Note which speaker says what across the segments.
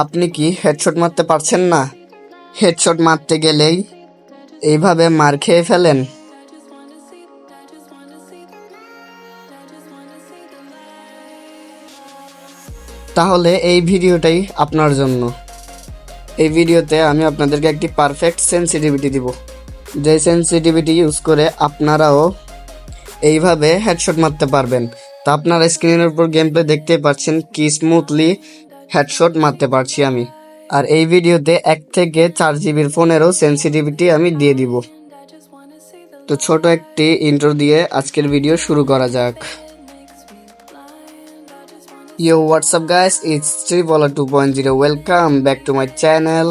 Speaker 1: আপনি কি হেডশট মারতে পারছেন না? হেডশট মারতে গেলেই এইভাবে মার খেয়ে ফেলেন? তাহলে এই ভিডিওটাই আপনার জন্য। এই ভিডিওতে আমি আপনাদেরকে একটি পারফেক্ট সেন্সিটিভিটি দিব। যে সেন্সিটিভিটি ইউজ করে আপনারাও এইভাবে হেডশট মারতে পারবেন। তা আপনারা স্ক্রিনের উপর গেম প্লে দেখতে পাচ্ছেন কি স্মুথলি হেডশট মারতে পারছি আমি। আর এই ভিডিওতে এক থেকে চার জিবির ফোনেরও সেন্সিটিভিটি আমি দিয়ে দিব। তো ছোট একটি ইন্ট্রো দিয়ে আজকের ভিডিও শুরু করা যাক। Yo WhatsApp guys it's triple two point zero welcome back to my channel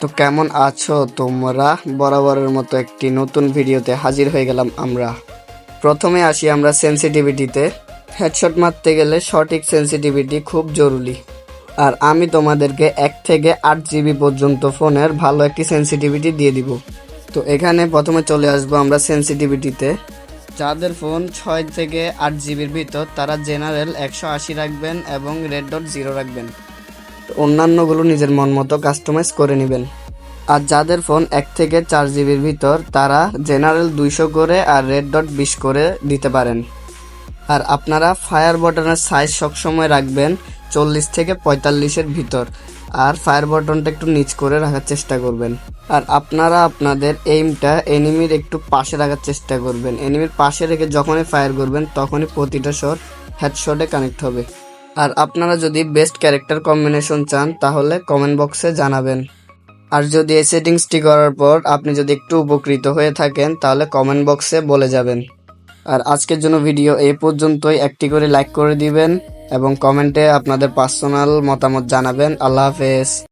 Speaker 1: তো কেমন আছো তোমরা? বরাবরের মতো একটি নতুন ভিডিওতে হাজির হয়ে গেলাম আমরা। প্রথমে আসি আমরা সেন্সিটিভিটিতে হেডশট মারতে গেলে সঠিক সেন্সিটিভিটি খুব জরুরি। আর আমি তোমাদেরকে এক থেকে আট জিবি পর্যন্ত ফোনের ভালো একটি সেন্সিটিভিটি দিয়ে দিব। তো এখানে প্রথমে চলে আসব আমরা সেন্সিটিভিটিতে যাদের ফোন ছয় থেকে আট জিবির ভিতর, তারা জেনারেল একশো আশি রাখবেন এবং রেড ডট জিরো রাখবেন। তো অন্যান্যগুলো নিজের মন মতো কাস্টমাইজ করে নেবেন। আর যাদের ফোন এক থেকে চার জিবির ভিতর, তারা জেনারেল দুইশো করে আর রেড ডট বিশ করে দিতে পারেন। আর আপনারা ফায়ার বটনের সাইজ সবসময় রাখবেন চল্লিশ থেকে পঁয়তাল্লিশের ভিতর। আর ফায়ার বটনটা একটু নিচ করে রাখার চেষ্টা করবেন। আর আপনারা আপনাদের এইমটা এনিমির একটু পাশে রাখার চেষ্টা করবেন। এনিমির পাশে রেখে যখনই ফায়ার করবেন, তখনই প্রতিটা শট হেডশটে কানেক্ট হবে। আর আপনারা যদি বেস্ট ক্যারেক্টার কম্বিনেশন চান, তাহলে কমেন্ট বক্সে জানাবেন। আর যদি এই সেটিংসটি করার পর আপনি যদি একটু উপকৃত হয়ে থাকেন, তাহলে কমেন্ট বক্সে বলে যাবেন। আর আজকের জন্য ভিডিও এই পর্যন্তই। একটি করে লাইক করে দিবেন এবং কমেন্টে আপনাদের পার্সোনাল মতামত জানাবেন। আল্লাহ হাফেজ।